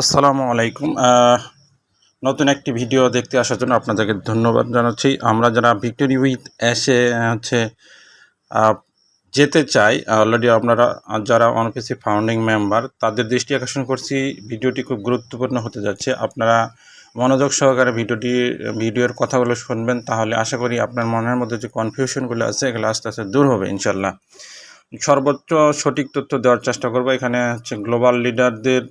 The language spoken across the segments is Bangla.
আসসালামু আলাইকুম। নতুন একটি ভিডিও দেখতে আসার জন্য আপনাদেরকে ধন্যবাদ জানাচ্ছি। আমরা যারা ভিক্টোরি উইথ এসে হচ্ছে যেতে চাই অলরেডি আপনারা যারা অনপিসি ফাউন্ডিং মেম্বার, তাদের দৃষ্টি আকর্ষণ করছি। ভিডিওটি খুব গুরুত্বপূর্ণ হতে যাচ্ছে। আপনারা মনোযোগ সহকারে ভিডিওটি, ভিডিওর কথাগুলো শুনবেন, তাহলে আশা করি আপনার মনের মধ্যে যে কনফিউশনগুলো আছে, এগুলো আস্তে আস্তে দূর হবে ইনশাল্লাহ সর্বোচ্চ সঠিক তথ্য দেওয়ার চেষ্টা করব। এখানে হচ্ছে গ্লোবাল লিডারদের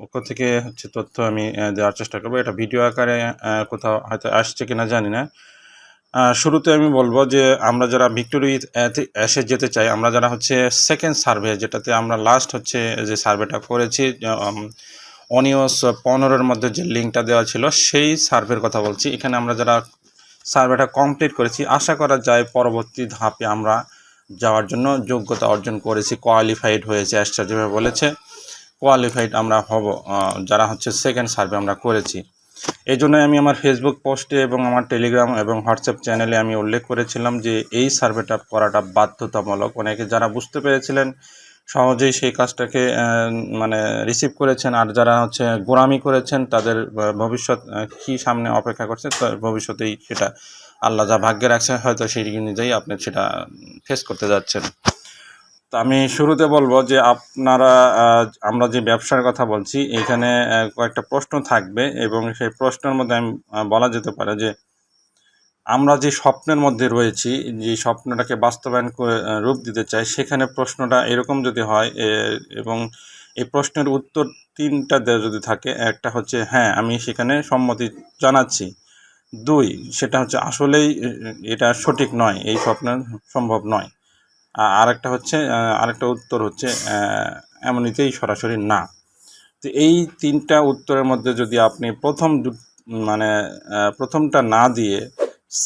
পক্ষ থেকে হচ্ছে তথ্য আমি দেওয়ার চেষ্টা করব। এটা ভিডিও আকারে কোথাও হয়তো আসছে কিনা জানি না। শুরুতে আমি বলব যে, আমরা যারা ভিক্টোরি এসে যেতে চাই, আমরা যারা হচ্ছে সেকেন্ড সার্ভে যেটাতে আমরা লাস্ট হচ্ছে যে সার্ভেটা করেছি অনিয়স পনেরোর মধ্যে যে লিঙ্কটা দেওয়া ছিল, সেই সার্ভের কথা বলছি। এখানে আমরা যারা সার্ভেটা কমপ্লিট করেছি, আশা করা যায় পরবর্তী ধাপে আমরা যাওয়ার জন্য যোগ্যতা অর্জন করেছি কোয়ালিফাইড হয়েছে অ্যাস্টার যেভাবে বলেছে। কোয়ালিফাইড আমরা হব যারা হচ্ছে সেকেন্ড সার্ভে আমরা করেছি। এই জন্য আমি আমার ফেসবুক পোস্টে এবং আমার টেলিগ্রাম এবং হোয়াটসঅ্যাপ চ্যানেলে আমি উল্লেখ করেছিলাম যে এই সার্ভেটা করাটা বাধ্যতামূলক। অনেকে যারা বুঝতে পেরেছিলেন, সহজেই সেই কাজটাকে মানে রিসিভ করেছেন। আর যারা হচ্ছে গোড়ামি করেছেন, তাদের ভবিষ্যৎ কি সামনে অপেক্ষা করছে ভবিষ্যতেই সেটা আল্লাহ যা ভাগ্যে রাখছে হয়তো সেই অনুযায়ী আপনি সেটা ফেস করতে যাচ্ছেন। আমি শুরুতে বলব যে আপনারা আমরা যে ব্যবসার কথা বলছি, এখানে কয়েকটা প্রশ্ন থাকবে এবং সেই প্রশ্নের মধ্যে আমি বলা যেতে পারে যে আমরা যে স্বপ্নের মধ্যে রয়েছি, যে স্বপ্নটাকে বাস্তবায়ন করে রূপ দিতে চাই, সেখানে প্রশ্নটা এরকম যদি হয় এবং এই প্রশ্নের উত্তর তিনটা যদি থাকে, একটা হচ্ছে হ্যাঁ আমি সেখানে সম্মতি জানাচ্ছি। দুই, সেটা হচ্ছে আসলেই এটা সঠিক নয়, এই স্বপ্ন সম্ভব নয়। আরেকটা হচ্ছে আরেকটা উত্তর হচ্ছে এমনিতেই সরাসরি না। তো এই তিনটা উত্তরের মধ্যে যদি আপনি প্রথম মানে প্রথমটা না দিয়ে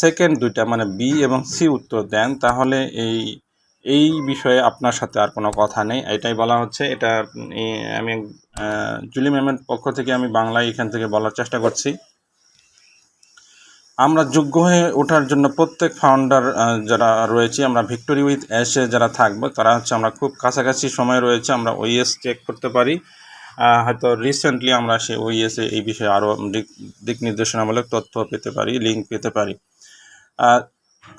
সেকেন্ড দুইটা মানে বি এবং সি উত্তর দেন, তাহলে এই এই বিষয়ে আপনার সাথে আর কোনো কথা নেই। এটাই বলা হচ্ছে, এটা আমি জুলি ম্যামের পক্ষ থেকে আমি বাংলায় এখান থেকে বলার চেষ্টা করছি। আমরা যোগ্য হয়ে ওঠার জন্য প্রত্যেক ফাউন্ডার যারা রয়েছে, আমরা ভিক্টোরি উইথ এসে যারা থাকব, তারা হচ্ছে আমরা খুব কাছাকাছি সময় রয়েছে, আমরা ওইএস চেক করতে পারি। হয়তো রিসেন্টলি আমরা সেই ওইএসে এই বিষয়ে আরও দিক নির্দেশনামূলক তথ্য পেতে পারি লিঙ্ক পেতে পারি।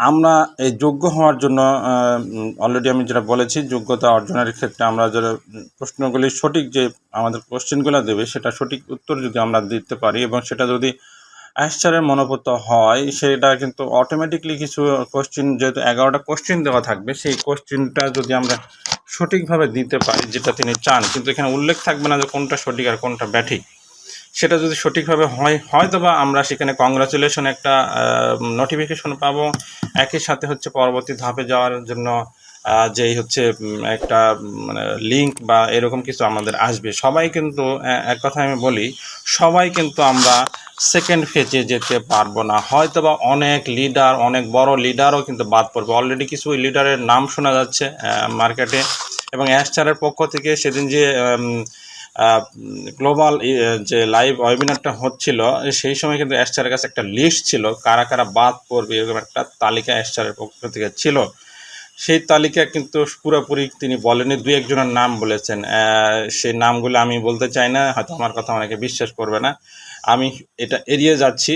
আমরা এই যোগ্য হওয়ার জন্য অলরেডি আমি যেটা বলেছি, যোগ্যতা অর্জনের ক্ষেত্রে আমরা যারা প্রশ্নগুলি সঠিক যে আমাদের কোশ্চেনগুলো দেবে, সেটা সঠিক উত্তর যদি আমরা দিতে পারি এবং সেটা যদি অ্যাসচারের মনোভূত হয়, সেটা কিন্তু অটোমেটিকলি কিছু কোশ্চেন যেহেতু এগারোটা কোশ্চেন দেওয়া থাকবে, সেই কোশ্চেনটা যদি আমরা সঠিকভাবে দিতে পারি, যেটা তিনি চান, কিন্তু এখানে উল্লেখ থাকবে না যে কোনটা সঠিক আর কোনটা ব্যাঠিক। সেটা যদি সঠিকভাবে হয় হয়তো বা আমরা সেখানে কংগ্রাচুলেশন একটা নোটিফিকেশন পাবো। একই সাথে হচ্ছে পরবর্তী ধাপে যাওয়ার জন্য যেই হচ্ছে একটা মানে লিঙ্ক বা এরকম কিছু আমাদের আসবে। সবাই কিন্তু এক কথা আমি বলি, সবাই কিন্তু আমরা সেকেন্ড ফেজে যেতে পারব না। হয়তো বা অনেক লিডার অনেক বড় লিডারও কিন্তু বাদ পড়বে। অলরেডি কিছু লিডারের নাম শোনা যাচ্ছে মার্কেটে এবং অ্যাশচারের পক্ষ থেকে সেদিন যে গ্লোবাল যে লাইভ ওয়েবিনারটা হচ্ছিল, সেই সময় কিন্তু অ্যাশচারের কাছে একটা লিস্ট ছিল, কারা কারা বাদ পড়বে, এরকম একটা তালিকা অ্যাশচারের পক্ষ থেকে ছিল। সেই তালিকা কিন্তু পুরোপুরি তিনি বলেনি দুই একজনের নাম বলেছেন। সেই নামগুলো আমি বলতে চাই না, হয়তো আমার কথা অনেকে বিশ্বাস করবে না। আমি এটা এড়িয়ে যাচ্ছি।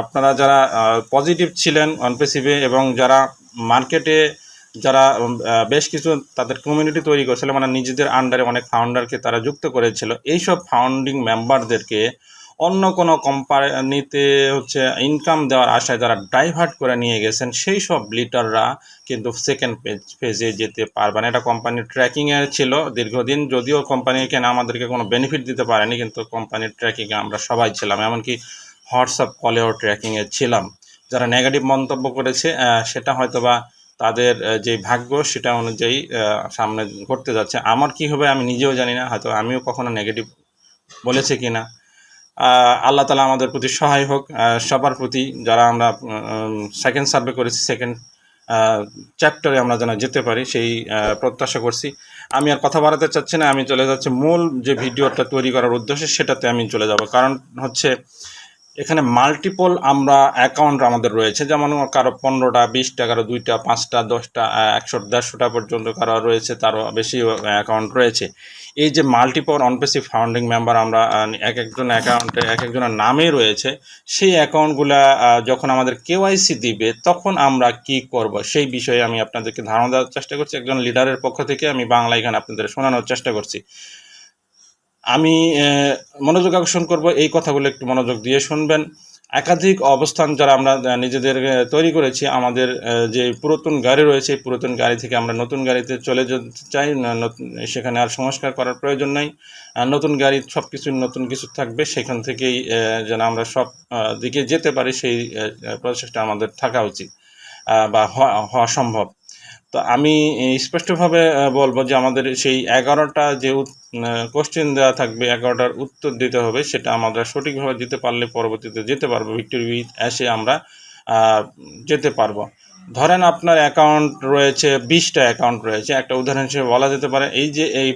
আপনারা যারা পজিটিভ ছিলেন অনপেসিভে এবং যারা মার্কেটে যারা বেশ কিছু তাদের কমিউনিটি তৈরি করেছিল মানে নিজেদের আন্ডারে অনেক ফাউন্ডারকে তারা যুক্ত করেছিল, এইসব ফাউন্ডিং মেম্বারদেরকে অন্য কোনো কোম্পানিতে হচ্ছে ইনকাম দেওয়ার আশায় যারা ডাইভার্ট করে নিয়ে গেছেন সেই সব লিডাররা কিন্তু সেকেন্ড ফেজে যেতে পারবে না। এটা কোম্পানির ট্র্যাকিংয়ে ছিল দীর্ঘদিন যদিও কোম্পানি এখানে আমাদেরকে কোনো বেনিফিট দিতে পারেনি কিন্তু কোম্পানির ট্র্যাকিংয়ে আমরা সবাই ছিলাম। এমনকি হোয়াটসঅ্যাপ কলেও ট্র্যাকিংয়ে ছিলাম। যারা নেগেটিভ মন্তব্য করেছে সেটা হয়তো বা তাদের যে ভাগ্য সেটা অনুযায়ী সামনে ঘটতে যাচ্ছে। আমার কি হবে আমি নিজেও জানি না হয়তো আমিও কখনো নেগেটিভ বলেছে কি না আহ, আল্লাহ তালা আমাদের প্রতি সহায় হোক সবার প্রতি যারা আমরা সেকেন্ড সার্ভে করেছি সেকেন্ড চ্যাপ্টারে আমরা যেন যেতে পারি, সেই প্রত্যাশা করছি। আমি আর কথা বাড়াতে চাচ্ছি না, আমি চলে যাচ্ছি। মূল যে ভিডিওটা তৈরি করার উদ্দেশ্যে, সেটাতে আমি চলে যাব। কারণ হচ্ছে, এখানে মাল্টিপল আমরা অ্যাকাউন্ট আমাদের রয়েছে। যেমন কারও পনেরোটা, বিশটা, কারও দুইটা, পাঁচটা, দশটা একশো, দেড়শোটা পর্যন্ত কারও রয়েছে, তারও বেশি অ্যাকাউন্ট রয়েছে। এই যে মাল্টিপল অনপেসিভ ফাউন্ডিং মেম্বার আমরা এক একজন অ্যাকাউন্টে এক একজনের নামে রয়েছে, সেই অ্যাকাউন্টগুলা যখন আমাদের কেওয়াইসি দিবে, তখন আমরা কি করব? সেই বিষয়ে আমি আপনাদেরকে ধারণা দেওয়ার চেষ্টা করছি। একজন লিডারের পক্ষ থেকে আমি বাংলা এখানে আপনাদের শোনানোর চেষ্টা করছি। আমি মনোযোগ আকর্ষণ করব। এই কথাগুলো একটু মনোযোগ দিয়ে শুনবেন। একাধিক অবস্থান যারা আমরা নিজেদের তৈরি করেছি, আমাদের যে পুরাতন গাড়ি রয়েছে, এই পুরাতন গাড়ি থেকে আমরা নতুন গাড়িতে চলে যেতে চাই সেখানে আর সংস্কার করার প্রয়োজন নাই। নতুন গাড়ি সব কিছু নতুন কিছু থাকবে, সেখান থেকেই যেন আমরা সব দিকে যেতে পারি, সেই প্রচেষ্টা আমাদের থাকা উচিত বা হওয়া সম্ভব। তো আমি স্পষ্টভাবে বলব যে আমাদের সেই এগারোটা যে কোশ্চেন দেওয়া থাকবে, এগারোটার উত্তর দিতে হবে, সেটা আমরা সঠিকভাবে দিতে পারলে পরবর্তীতে যেতে পারব ভিক্টোরি উইথ এসে আমরা যেতে পারব। ধরেন আপনার অ্যাকাউন্ট রয়েছে, বিশটা অ্যাকাউন্ট রয়েছে, একটা উদাহরণ হিসেবে বলা যেতে পারে, এই যে এই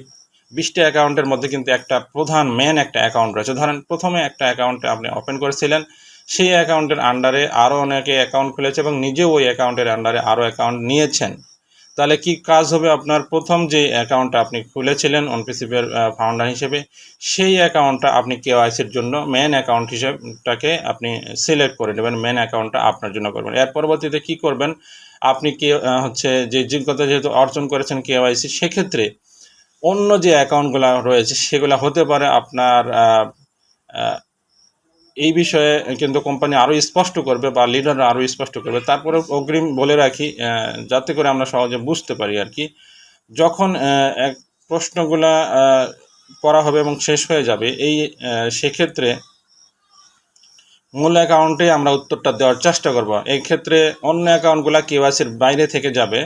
বিশটা অ্যাকাউন্টের মধ্যে কিন্তু একটা প্রধান মেন একটা অ্যাকাউন্ট রয়েছে। ধরেন প্রথমে একটা অ্যাকাউন্টে আপনি ওপেন করেছিলেন, সেই অ্যাকাউন্টের আন্ডারে আরও অনেকে অ্যাকাউন্ট খুলেছে এবং নিজেও ওই অ্যাকাউন্টের আন্ডারে আরও অ্যাকাউন্ট নিয়েছেন। তাহলে কি কাজ হবে আপনার প্রথম যে অ্যাকাউন্টটা আপনি খুলেছিলেন অনপিসিপের ফাউন্ডার হিসেবে, সেই অ্যাকাউন্টটা আপনি কেওয়াইসির জন্য মেন অ্যাকাউন্ট হিসেবটাকে আপনি সিলেক্ট করে নেবেন মেন অ্যাকাউন্টটা আপনার জন্য করবেন। এর পরবর্তীতে কি করবেন? আপনি কে হচ্ছে যে যোগ্যতা যেহেতু অর্জন করেছেন কেওয়াইসি সেক্ষেত্রে অন্য যে অ্যাকাউন্টগুলো রয়েছে, সেগুলো হতে পারে আপনার এই বিষয়ে কিন্তু কোম্পানি আরও স্পষ্ট করবে বা লিডাররা আরও স্পষ্ট করবে। তারপরে অগ্রিম বলে রাখি যাতে করে আমরা সহজে বুঝতে পারি আর কি, যখন এক প্রশ্নগুলা করা হবে এবং শেষ হয়ে যাবে, এই সেক্ষেত্রে মূল অ্যাকাউন্টে আমরা উত্তরটা দেওয়ার চেষ্টা করব। এই ক্ষেত্রে অন্য অ্যাকাউন্টগুলো কেওয়াইসির বাইরে থেকে যাবে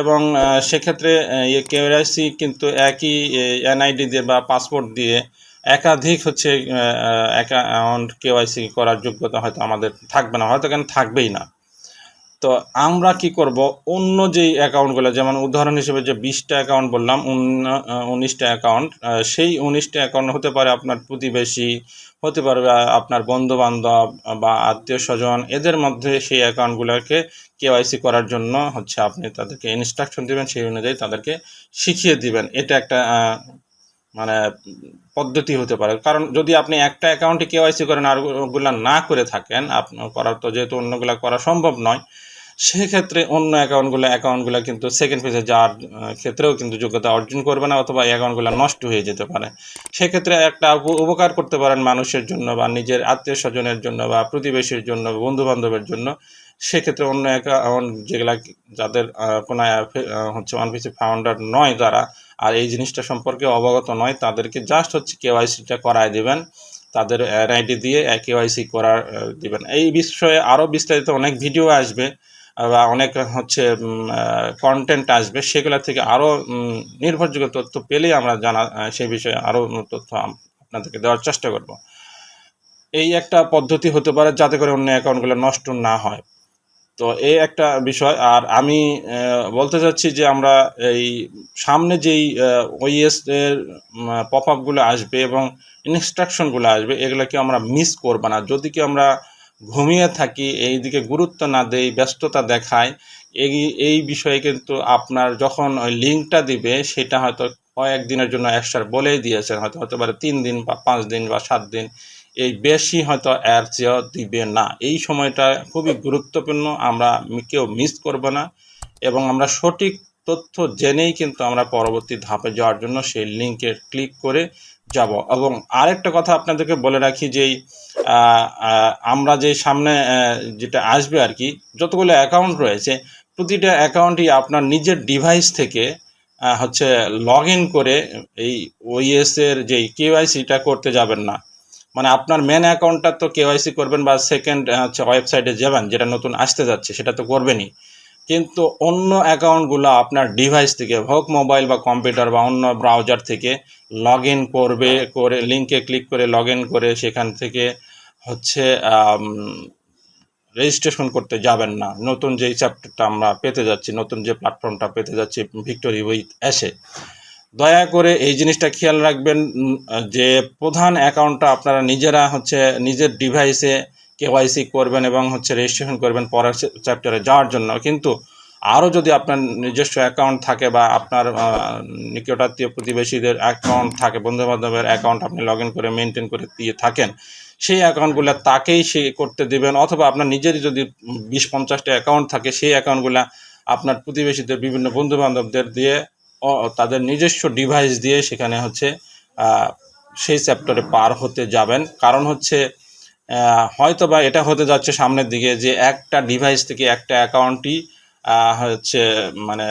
এবং সেক্ষেত্রে কেওয়াইসি কিন্তু একই এনআইডি দিয়ে বা পাসপোর্ট দিয়ে একাধিক হচ্ছে অ্যাকাউন্ট কেওয়াইসি করার যোগ্যতা হয়তো আমাদের থাকবে না, হয়তো কেন থাকবেই না। তো আমরা কি করব? অন্য যেই অ্যাকাউন্টগুলো যেমন উদাহরণ হিসেবে যে বিশটা অ্যাকাউন্ট বললাম উনিশটা অ্যাকাউন্ট সেই উনিশটা অ্যাকাউন্ট হতে পারে আপনার প্রতিবেশী, হতে পারবে আপনার বন্ধু বান্ধব বা আত্মীয় স্বজন, এদের মধ্যে সেই অ্যাকাউন্টগুলোকে কেওয়াইসি করার জন্য হচ্ছে আপনি তাদেরকে ইনস্ট্রাকশন দিবেন, সেই অনুযায়ী তাদেরকে শিখিয়ে দিবেন। এটা একটা মানে পদ্ধতি হতে পারে। কারণ যদি আপনি একটা অ্যাকাউন্টে কেওয়াইসি করেন আর ওগুলা না করে থাকেন, আপনার করার তো যেহেতু অন্যগুলা করা সম্ভব নয়, সেক্ষেত্রে অন্য অ্যাকাউন্টগুলো অ্যাকাউন্টগুলো কিন্তু সেকেন্ড ফেজে যাওয়ার ক্ষেত্রেও কিন্তু যোগ্যতা অর্জন করবে না অথবা এই অ্যাকাউন্টগুলো নষ্ট হয়ে যেতে পারে। সেক্ষেত্রে একটা উপ- উপকার করতে পারেন মানুষের জন্য বা নিজের আত্মীয় স্বজনের জন্য বা প্রতিবেশীর জন্য বন্ধু বান্ধবের জন্য। সেক্ষেত্রে অন্য অ্যাকাউন্ট যেগুলা যাদের কোনো হচ্ছে অনপিসি ফাউন্ডার নয় তারা আর এই জিনিসটা সম্পর্কে অবগত নয়। তাদেরকে জাস্ট হচ্ছে কেওয়াইসিটা করায় দিবেন। তাদের এনআইডি দিয়ে কেওয়াইসি করার দিবেন। এই বিষয়ে আরও বিস্তারিত অনেক ভিডিও আসবে বা অনেক হচ্ছে কন্টেন্ট আসবে। সেগুলো থেকে আরও নির্ভরযোগ্য তথ্য পেলেই আমরা জানা সেই বিষয়ে আরও তথ্য আপনাদেরকে দেওয়ার চেষ্টা করব। এই একটা পদ্ধতি হতে পারে যাতে করে অন্য অ্যাকাউন্টগুলো নষ্ট না হয়। তো এই একটা বিষয়। আর আমি বলতে চাচ্ছি যে আমরা এই সামনে যেই ওইএস এর পপ আপগুলো আসবে এবং ইনস্ট্রাকশনগুলো আসবে, এগুলোকে আমরা মিস করব না। যদি কি আমরা ঘুমিয়ে থাকি এই দিকে গুরুত্ব না দেই, ব্যস্ততা দেখায়, এই এই বিষয়ে কিন্তু আপনার যখন ওই লিঙ্কটা দিবে, সেটা হয়তো কয়েকদিনের জন্য এক্সট্রা বলেই দিয়েছেন। হয়তো, হতে পারে তিন দিন বা পাঁচ দিন বা সাত দিন। এই বেশি হয়তো এর চেয়েও দিবে না। এই সময়টা খুবই গুরুত্বপূর্ণ। আমরা কেউ মিস করব না এবং আমরা সঠিক তথ্য জেনেই কিন্তু আমরা পরবর্তী ধাপে যাওয়ার জন্য সেই লিঙ্কে ক্লিক করে যাব। এবং আরেকটা কথা আপনাদেরকে বলে রাখি যে এই, আহ, আহ, আমরা যে সামনে যেটা আসবে আর কি যতগুলো অ্যাকাউন্ট রয়েছে প্রতিটা অ্যাকাউন্টই আপনার নিজের ডিভাইস থেকে হচ্ছে লগ করে এই ওইএস এর যেই কেওয়াইসিটা করতে যাবেন না। মানে আপনার মেন অ্যাকাউন্টটা তো কেওয়াইসি করবেন বা সেকেন্ড হচ্ছে ওয়েবসাইটে যাবেন, যেটা নতুন আসতে যাচ্ছে, সেটা তো করবেনই। কিন্তু অন্য অ্যাকাউন্টগুলো আপনার ডিভাইস থেকে, হোক মোবাইল বা কম্পিউটার বা অন্য ব্রাউজার থেকে লগ ইন করবে, করে লিঙ্কে ক্লিক করে লগ ইন করে সেখান থেকে হচ্ছে রেজিস্ট্রেশন করতে যাবেন না। নতুন যেই চ্যাপ্টারটা আমরা পেতে যাচ্ছি, নতুন যে প্ল্যাটফর্মটা পেতে যাচ্ছি ভিক্টোরি উইথ এসে দয়া করে এই জিনিসটা খেয়াল রাখবেন যে প্রধান অ্যাকাউন্টটা আপনারা নিজেরা হচ্ছে নিজের ডিভাইসে কেওয়াইসি করবেন এবং হচ্ছে রেজিস্ট্রেশন করবেন পরের চ্যাপ্টারে যাওয়ার জন্য। কিন্তু আরও যদি আপনার নিজস্ব অ্যাকাউন্ট থাকে বা আপনার নিকটাত্মীয় প্রতিবেশীদের অ্যাকাউন্ট থাকে, বন্ধুবান্ধবের অ্যাকাউন্ট আপনি লগ করে মেনটেন করে দিয়ে থাকেন, সেই অ্যাকাউন্টগুলো তাকেই সে করতে দেবেন অথবা আপনার নিজেরই যদি বিশ পঞ্চাশটা অ্যাকাউন্ট থাকে, সেই অ্যাকাউন্টগুলো আপনার প্রতিবেশীদের বিভিন্ন বন্ধুবান্ধবদের দিয়ে তাদের নিজস্ব ডিভাইস দিয়ে সেখানে হচ্ছে সেই চ্যাপ্টারে পার হতে যাবেন। কারণ হচ্ছে হয়তো বা এটা হতে যাচ্ছে সামনের দিকে যে একটা ডিভাইস থেকে একটা অ্যাকাউন্টই হচ্ছে মানে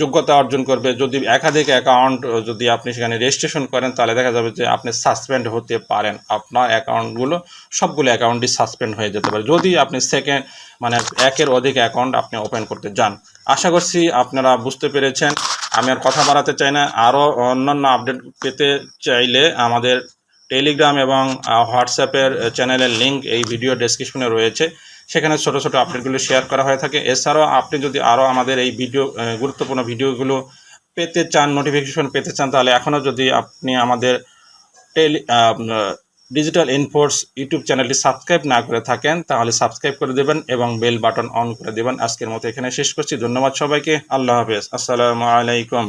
যোগ্যতা অর্জন করবে। যদি একাধিক অ্যাকাউন্ট যদি আপনি সেখানে রেজিস্ট্রেশন করেন, তাহলে দেখা যাবে যে আপনি সাসপেন্ড হতে পারেন। আপনার অ্যাকাউন্টগুলো সবগুলো অ্যাকাউন্টই সাসপেন্ড হয়ে যেতে পারে। যদি আপনি সেকেন্ড মানে একের অধিক অ্যাকাউন্ট আপনি ওপেন করতে যান। আশা করছি আপনারা বুঝতে পেরেছেন। আমি আর কথা বাড়াতে চাই না। আরও অন্যান্য আপডেট পেতে চাইলে আমাদের টেলিগ্রাম এবং হোয়াটসঅ্যাপের চ্যানেলের লিঙ্ক এই ভিডিও ডেসক্রিপশনে রয়েছে। সেখানে ছোটো ছোটো আপডেটগুলো শেয়ার করা হয়ে থাকে। এছাড়াও আপনি যদি আরও আমাদের এই ভিডিও গুরুত্বপূর্ণ ভিডিওগুলো পেতে চান নোটিফিকেশন পেতে চান, তাহলে এখনও যদি আপনি আমাদের টেলি ডিজিটাল ইনফোর্স ইউটিউব চ্যানেলটি সাবস্ক্রাইব না করে থাকেন, তাহলে সাবস্ক্রাইব করে দেবেন এবং বেল বাটন অন করে দেবেন। আজকের মতো এখানে শেষ করছি। ধন্যবাদ সবাইকে। আল্লাহ হাফেজ। আসসালামু আলাইকুম।